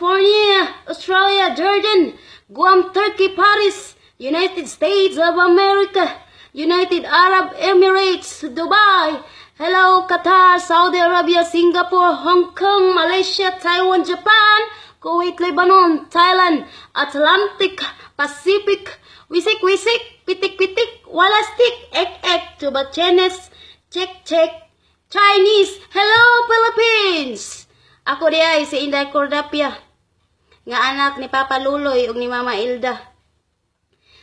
California, Australia, Jordan, Guam, Turkey, Paris, United States of America, United Arab Emirates, Dubai, hello, Qatar, Saudi Arabia, Singapore, Hong Kong, Malaysia, Taiwan, Japan, Kuwait, Lebanon, Thailand, Atlantic, Pacific, Wisik, Wisik, Pitik, Pitik, Walastik, Ek, Ek, Tubachenes, Check, Check, Chinese, hello, Philippines! Ako di ay si Inday Cordapia, nga anak ni Papa Luloy ug ni Mama Ilda.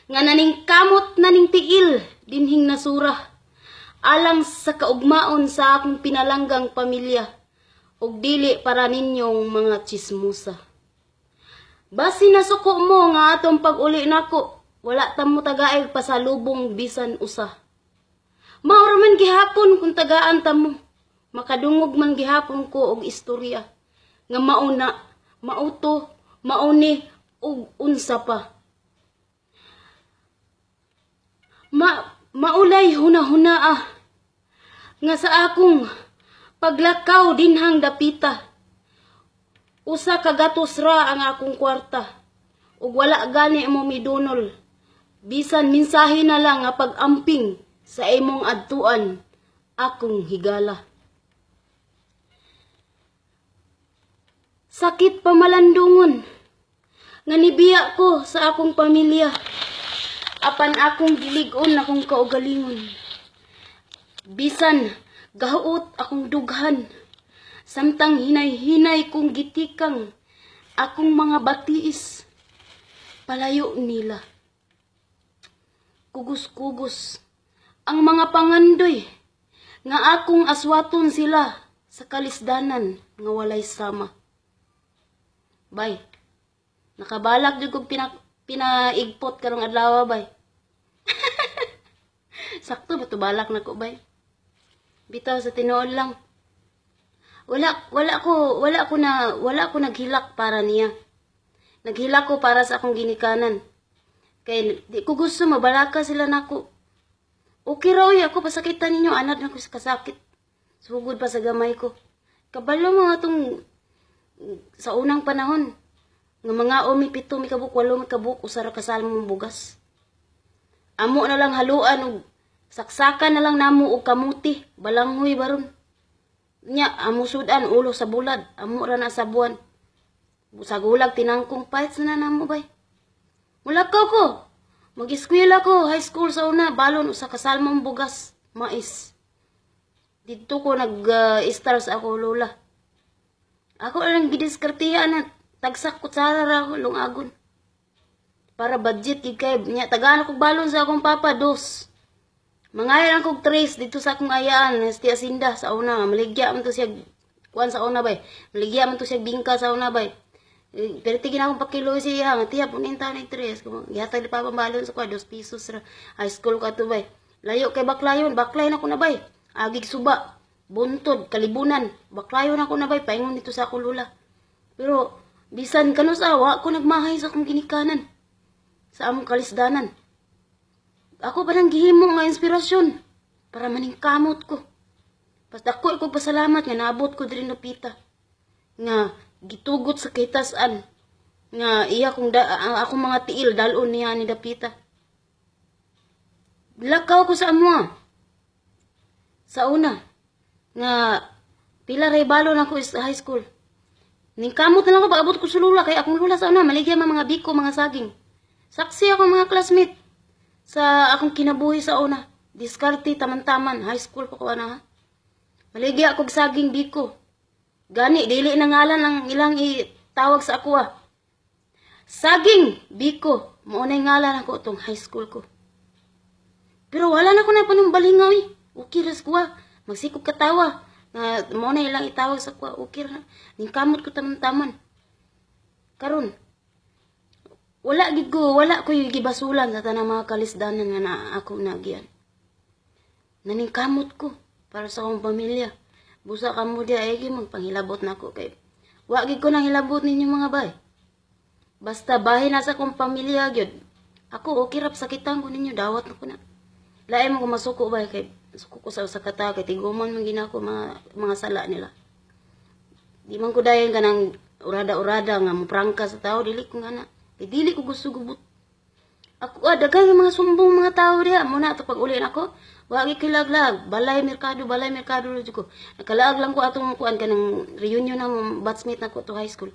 Nga naning kamot naning tiil, dinhing nasura. Alang sa kaugmaon sa akong pinalanggang pamilya, ug dili para ninyong mga chismusa. Basi nasuko mo nga atong pag-uli nako, wala ta mo tagaig pa sa lubong bisan usa. Maura man gihapon kung tagaan ta mo. Makadungog man gihapon ko og istorya nga mauna, mauto, mauni ug unsa pa. Ma maulay huna-huna ah. Nga sa akong paglakaw dinhang dapita. Usa ka gatos ra ang akong kwarta. Ug wala gani mo midunol. Bisan minsahe na lang nga pag-amping sa imong adtuan akong higala. Sakit pamalandungon nga nibiya ko sa akong pamilya apan akong giligon akong kaugalingon. Bisan gahuot akong dughan samtang hinay-hinay kong gitikang akong mga batiis palayo nila. Kugos-kugos ang mga pangandoy nga akong aswaton sila sa kalisdanan nga walay sama. Bay, nakabalak jud kog pina, pinaigpot karong adlaw bay. Sakto ba to balak na ko bay? Bitaw sa tinuod lang. Wala wala ko wala ko na wala ko naghilak para niya. Naghilak ko para sa akong ginikanan. Kay di ko gusto mabalaka sila nako. Okay raw ya ako pasakitan ninyo anad na ko sa kasakit. Sugod pa sa gamay ko. Kabalo mga tong sa unang panahon nga mga umi pito mi kabuk walo mi kabuk usara kasal mong bugas. Amo na lang haluan og saksakan na lang namo og kamuti, balanghoy baron. Nya amo sudan ulo sa bulad, amo ra na sa buwan. Sa gulag tinangkong fights na namo bay. Mulakaw ko. Mag-eskwela ko, high school sa una, balon sa kasal mong bugas, mais. Dito ko nag-star sa ako lola. Ako lang gidiskartiya na tagsak ko tsara ra ako lungagon. Para budget gid kay nya tagaan ko balon sa akong papa dos. Mangayon kog trace dito sa akong ayaan na stiya sinda sa una maligya man to siya kuan sa una bay. Maligya man to siya bingka sa una bay. Eh, Pero tigin akong pakilo siya nga tiya punin taon ng tres. Gihatag ni papa balon sa kwa dos pesos ra. High school ka to bay. Layo kay baklayon, baklay na ko na bay. Agig suba buntod, kalibunan. Baklayo na ko na bay, paingon dito sa akong lula. Pero, bisan kanus awa, ako nagmahay sa akong ginikanan. Sa among kalisdanan. Ako pa nang gihimo nga inspirasyon para maning kamot ko. Basta ako ko pasalamat nga naabot ko diri no pita. Nga gitugot sa kitasan. Nga iya kong da, akong mga tiil dalon niya ni dapita. Lakaw ko sa amo. Sa una, nga pila ray balon ako sa high school. Ning kamot na lang ako paabot ko sa lula kay akong lula sa una maligya mga biko mga saging. Saksi ako mga classmate sa akong kinabuhi sa una. Diskarte taman-taman high school ko ko na ha. Maligya ako saging biko. Gani dili na ngalan ang ilang itawag sa ako ah. Saging biko mo na ngalan ako tong high school ko. Pero wala na ko na panumbalingaw eh. Okay ko ah. Magsikog katawa. Nga mo na ilang itawag sa kwa. Okay ra. Ning kamot ko taman-taman. Karon. Wala gid wala ko yung gibasulan sa tanang mga kalisdanan nga na ako nagyan. Naning kamot ko para sa akong pamilya. Busa ka mo diya, ay magpanghilabot na ako kay. Wa gid ko nang hilabot ninyo mga bay. Basta bahin na sa akong pamilya gyud. Ako okay rap sakitan ko ninyo, dawat na ko na. Lain mo ko masuko ba kay suko ko sa usa ka kay tiguman man gina ko mga mga sala nila. Di man ko dayon kanang urada-urada nga muprangka sa tao dili ko nga na. Kay dili ko gusto gubot. Ako ah, daghan nga mga sumbong mga tao diha mo na to pag uli ako. Wagi kilaglag, balay merkado, balay merkado ro ko. Nakalaag lang ko atong kuan kanang reunion ng batchmate nako to high school.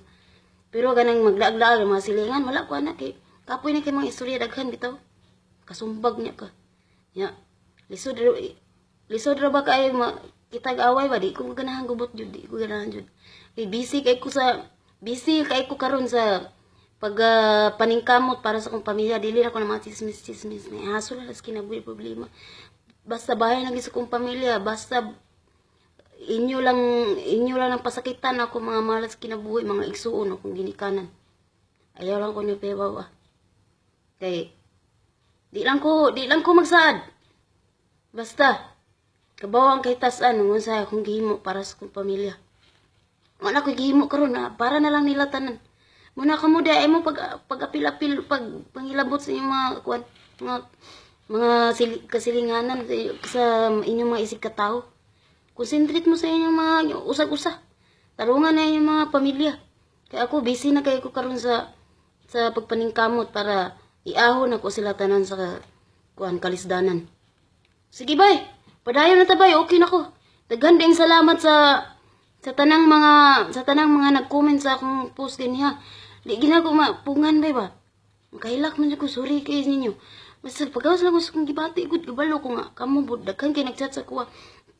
Pero ganang maglaag-laag mga silingan, wala ko anak kay kapoy na kay mga istorya daghan bitaw. Kasumbag niya ka. Ya. Lisod lisod ra ba kay ma, kitag away ba di ko ganahan gubot jud, di ko ganahan jud. Kay busy kay ko sa busy kay ko karon sa pag ah, paningkamot para sa akong pamilya dili na ko na mga chismis chismis na hasol na las kinabuhi problema basta bahay na sa kong pamilya basta inyo lang inyo lang ang pasakitan ako mga malas kinabuhi mga igsuon akong ginikanan ayaw lang ko niyo pebaw ah kay di lang ko di lang ko magsaad basta kabawang kay tasan nung sa akong gihimo para sa kong pamilya. Wala ko gihimo karon na para na lang nila tanan. Muna ka mo ay mo pag pag-apil-apil pag pangilabot sa inyong mga kuan mga mga sil, kasilinganan sa, sa inyong mga isig katao. Concentrate mo sa inyong mga usag-usa. Tarungan na inyong mga pamilya. Kaya ako busy na kayo ko karon sa sa pagpaningkamot para iahon ako sila tanan sa kuan kalisdanan. Sige bay. Padayon na tabay okay na ko. Daghan ding salamat sa sa tanang mga sa tanang mga nag-comment sa akong post kaniya di gina ko mapungan bay ba? Makahilak man ko sorry kay ninyo. Basta pagawas lang ko sa kong gibati gud gabalo ko nga. Kamo bud. Daghan kay nagchat sa kuha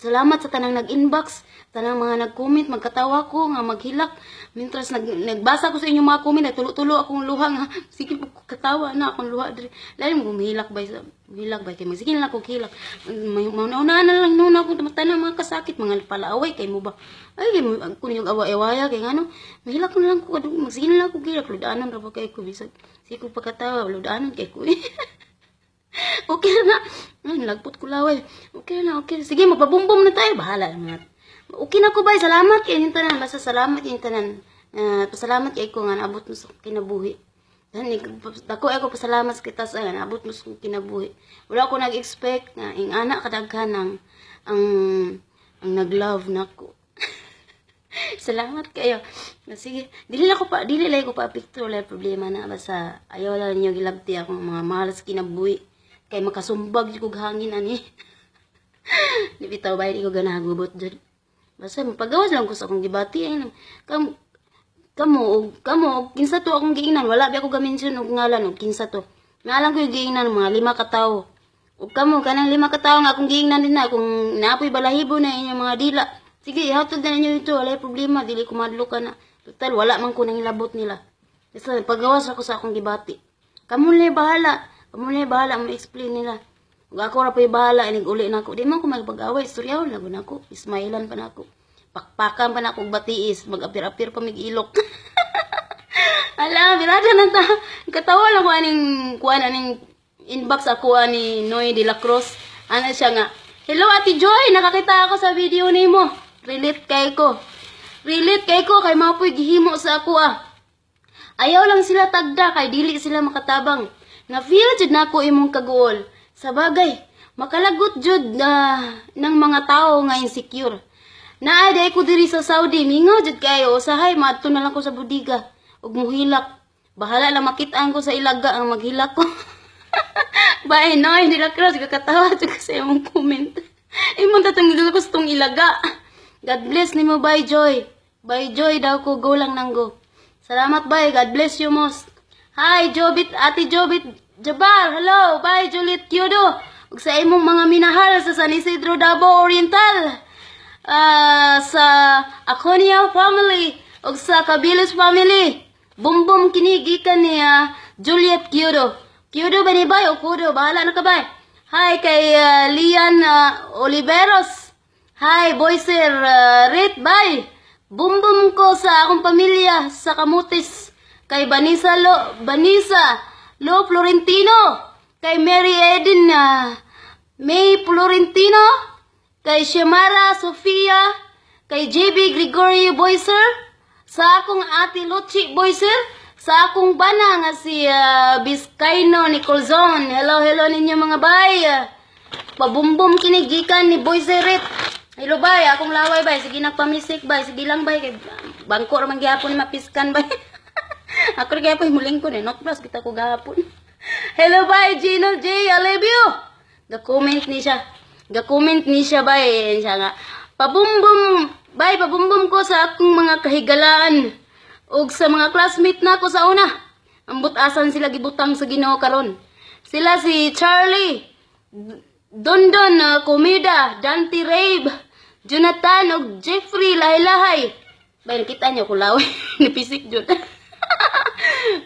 Salamat sa tanang nag-inbox, tanang mga nag-comment, magkatawa ko, nga maghilak. Mintras nag, nagbasa ko sa inyong mga comment, nagtulo-tulo akong luha nga, sige po, katawa na akong luha. Lalo mo, humilak ba, humilak ba, kay sige na lang ako hilak. Mauna na lang nuna akong tanang mga kasakit, mga palaaway, kay mo ba? Ay, kung yung awa-awaya, kay nga no, mahilak na lang ko, sige na lang ako hilak, ludanan ra ba kay ko, sige ko pagkatawa, ludanan kay ko. okay na. Ay, nalagpot ko laway. Okay na, okay. Sige, magpabumbom na tayo. Bahala na. Okay na ko ba? Salamat kay yung tanan. Basta salamat yung tanan. Uh, pasalamat kay ko nga naabot mo sa kinabuhi. Dan ako pasalamat sa kita sa nga naabot mo sa kinabuhi. Wala ko nag-expect nga ing anak kadaghan ang ang ang nag-love nako. Salamat kayo. Sige, dili na ko pa, dili lang ko pa picture wala problema na basta ayaw lang niyo gilabti akong mga malas kinabuhi kay makasumbag kog hangin ani. Di bitaw ba ko ganahan gubot dyan. Basta pagawas lang ko sa akong gibati ay kam kamo og kamo og kinsa to akong giingnan wala bi ako gamention og ngalan og kinsa to. Ngalan ko yung giingnan mga lima ka tawo. Ug kamo kanang lima ka tawo nga akong giingnan din na kung naapoy balahibo na inyong mga dila. Sige, ihatod na ninyo ito. Wala problema. Dili ko madlo ka na. Total, wala man ko nang ilabot nila. Basta pagawas ako sa akong gibati. Kamu na bahala. Kamu na bahala. Mo explain nila. Ug ako ra pa'y bahala. Inig uli na ako. Di man ko magpag-away. Istoryahon na na ako. Ismailan pa na ako. Pakpakan pa na ako. Batiis. Mag-apir-apir pa mig ilok. Ala, birada na ta. Katawa lang ko aning kuan aning inbox ako ani Noy de la Cruz. Ano siya nga? Hello Ate Joy, nakakita ako sa video nimo. Relate kay ko. Relate kay ko kay mapoy gihimo sa ako ah. Ayaw lang sila tagda kay dili sila makatabang. Nga feel jud nako imong kaguol. Sa bagay, makalagot jud na ng mga tao nga insecure. Naaday ko diri sa Saudi, mingaw jud kayo usahay madto na lang ko sa budiga ug muhilak. Bahala lang makitaan ko sa ilaga ang maghilak ko. Bye, no, hindi lang cross. Kakatawa ko sa imong comment. Imong tatong ko sa tong ilaga. God bless ni mo, bye, Joy. Bye, Joy daw ko. Go lang nang. Salamat, bye. God bless you most. Hi, Jobit, Ate Jobit Jabal. Hello, bye, Juliet Kyodo. Ug sa imong mga minahal sa San Isidro Davao Oriental. Ah, sa Aconia family. ug sa Cabilis family. Bumbum kinigikan niya Juliet Kyodo. Kyodo ba ni bay o Kudo? Bahala na ka bay. Hi kay ah, Lian ah, Oliveros. Hi, boy sir, uh, Rit, bye. Bumbum ko sa akong pamilya sa Kamutis. Kay Banisa Lo, Banisa Lo Florentino. Kay Mary Eden na May Florentino. Kay Shemara Sofia. Kay JB Gregorio Boyser. Sa akong ate Luchi Boyser. Sa akong bana nga si uh, Biscayno Nicolzon. Hello, hello ninyo mga bay. Pabumbum kinigikan ni Boyser Rit. Hello bay, akong laway bay, sige nagpamisik bay, sige lang bay, kay bangko ra man gihapon ni mapiskan bay. ako rin gihapon muling ko ni not plus kita ko gahapon. Hello bay, Gino J, I love you. Ga-comment ni siya. Ga-comment ni siya bay, siya nga. Pabumbum, bay, pabumbum ko sa akong mga kahigalaan ug sa mga classmate na ko sa una. Ambot asan sila gibutang sa Ginoo karon. Sila si Charlie, Dondon uh, Comida, Dante Rave, Jonathan ug Jeffrey Lahay-Lahay. Bay, nakita niyo ko laway. Nipisik jud.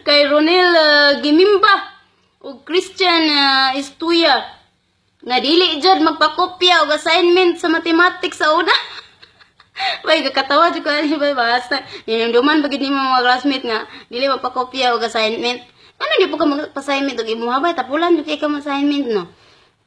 Kay Ronel uh, Gimimba ug Christian uh, Estuya. Nga dili jud magpakopya og assignment sa mathematics sa una. Bay, kakatawa jud ko ani bay basta. Ninumduman bagid ni mga classmate nga dili magpakopya og assignment. Ano di po ka mag-assignment og imuha bay tapulan jud kay ka assignment no.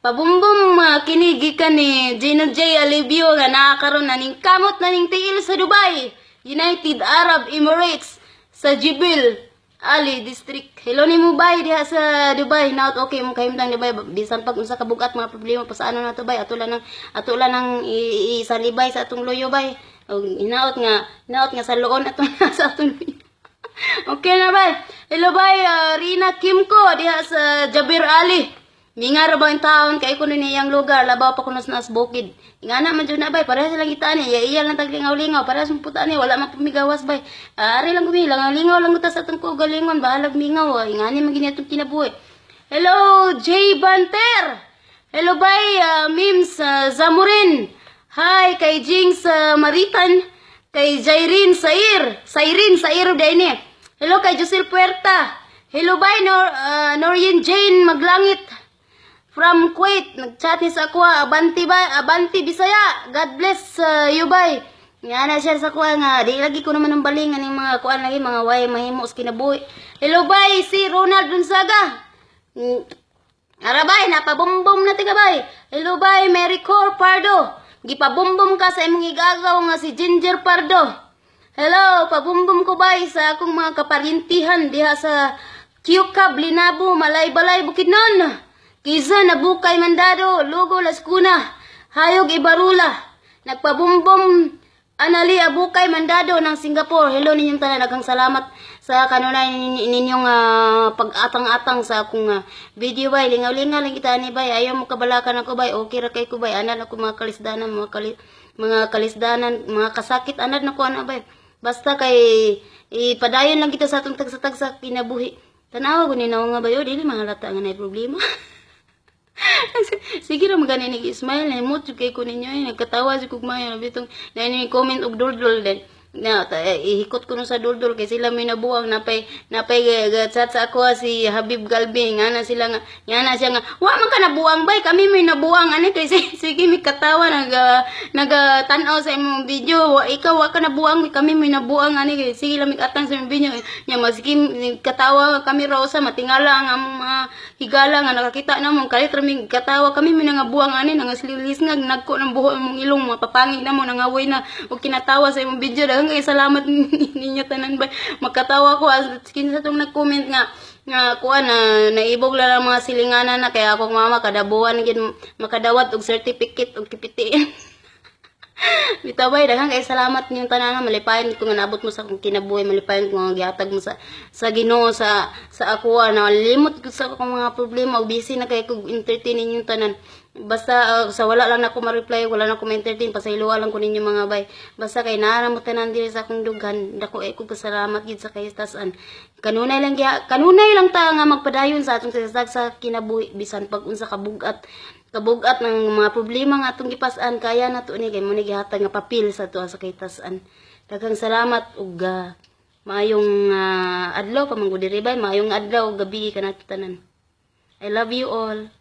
Pabumbong uh, kinigikan ni Gino J. Alibio nga nakakaroon na ning kamot na ning tiil sa Dubai, United Arab Emirates, sa Jibil, Ali District. Hello ni mo bay diha sa Dubai. Naot okay mo kahimtang di bay bisan pag unsa kabugat mga problema pa sa ano na to bay atulan ng atulan ng i- isalibay sa atong loyo bay. Og hinaot nga hinaot nga sa loon atong sa atong loyo. okay na bay. Hello bay uh, Rina Kimko diha sa Jabir Ali. Minga ra ba ang taon kay kuno niyang lugar labaw pa kuno sa nas bukid. Ingana man jud na bay para sila kita ni iya lang taglingaw-lingaw para sa puta ni wala man pumigawas bay. Ah, Ari lang gumi lang lingaw lang utas atong ko galingon bahalag mingaw ah. ingani man gini atong kinabuhi. Hello Jay Banter. Hello bay uh, Mims uh, Zamurin. Hi kay uh, Maritan. Kay Jairin Sair. Sairin Sair dai Hello kay Josil Puerta. Hello bay Nor uh, Norian Jane Maglangit. From Kuwait, nagchat ni sa ako, abanti ba, abanti Bisaya, God bless uh, you bay. Nga na siya sa kuha nga, di lagi ko naman ng baling, aning mga kuan lagi, mga way, mahimo kinabuhi. Hello bay, si Ronald Gonzaga. Mm, Arabay, napabumbom na tiga bay. Hello bay, Mary Cor Pardo. Gipabumbom ka sa imong igagaw nga si Ginger Pardo. Hello, pabumbom ko bay sa akong mga kaparintihan diha sa Kyukab, Linabo, Malay-Balay, Bukidnon. Kiza nabukay mandado, Lugo Las Cuna, Hayog Ibarula, nagpabumbom Anali Abukay Mandado ng Singapore. Hello ninyong tanan, nagang salamat sa kanunay nin- ninyong ah, pag-atang-atang sa akong ah, video bay. Lingaw-lingaw lang kita ni bay. Ayaw mo kabalakan ako bay. Okay ra kay ko bay. Anan ako mga kalisdanan, mga kali, mga kalisdanan, mga kasakit anan na ko ana bay. Basta kay ipadayon lang kita sa atong tagsa-tag sa kinabuhi. Tanawa ko ni nga bayo, dili mahalata nga na problema. Sige ra magani ni Ismail na mo kay ko ninyo eh. Nagkatawa si kugmayo bitong na ni comment og duldul din na eh, ihikot ko no sa duldul kay sila may nabuang napay napay chat sa ako si Habib Galbi. Nga na sila nga nga na siya nga wa man ka nabuang bay kami may nabuang ani kay sige, mi katawa nag naga tan-aw sa imong video. Wa ikaw wa ka nabuang kami may nabuang ani kay sige lang atang sa imong video. Nya maski katawa kami raw sa matingala ang among mga higala nga nakakita namon kalit raming katawa kami may nga buang ani nga slilis nga nagko ng buho mong ilong mapapangit na mo nangawoy na og kinatawa sa imong video daghang kay salamat ninyo tanan ba makatawa ko as kinsa tong nag-comment nga nga kuan na naibog lang ang mga silinganan na kaya akong mama kadabuan gid makadawat og certificate og kipitiin. Bitaw bay daghang kay salamat niyong tanan malipayon ko nga naabot mo sa akong kinabuhi malipayon ko nga gihatag mo sa sa Ginoo sa sa ako na limot ko sa akong mga problema og busy na kay ko entertain ninyong tanan basta uh, sa wala lang ako ma-reply wala na ako ma-entertain pasayloa lang ko ninyo mga bay. Basta kay naa mo tanan diri sa akong dughan dako ay ko pasalamat gid sa kaystasan kanunay lang giha kanunay lang ta nga magpadayon sa atong sa sa kinabuhi bisan pag unsa kabugat kabugat ng mga problema nga atong gipas-an kaya na to ni kay mo ni gihatag nga papel sa tuwa sa kaytasan daghang salamat ug ah, maayong ah, adlaw pa manggudi ribay maayong adlaw gabi kana tanan. I love you all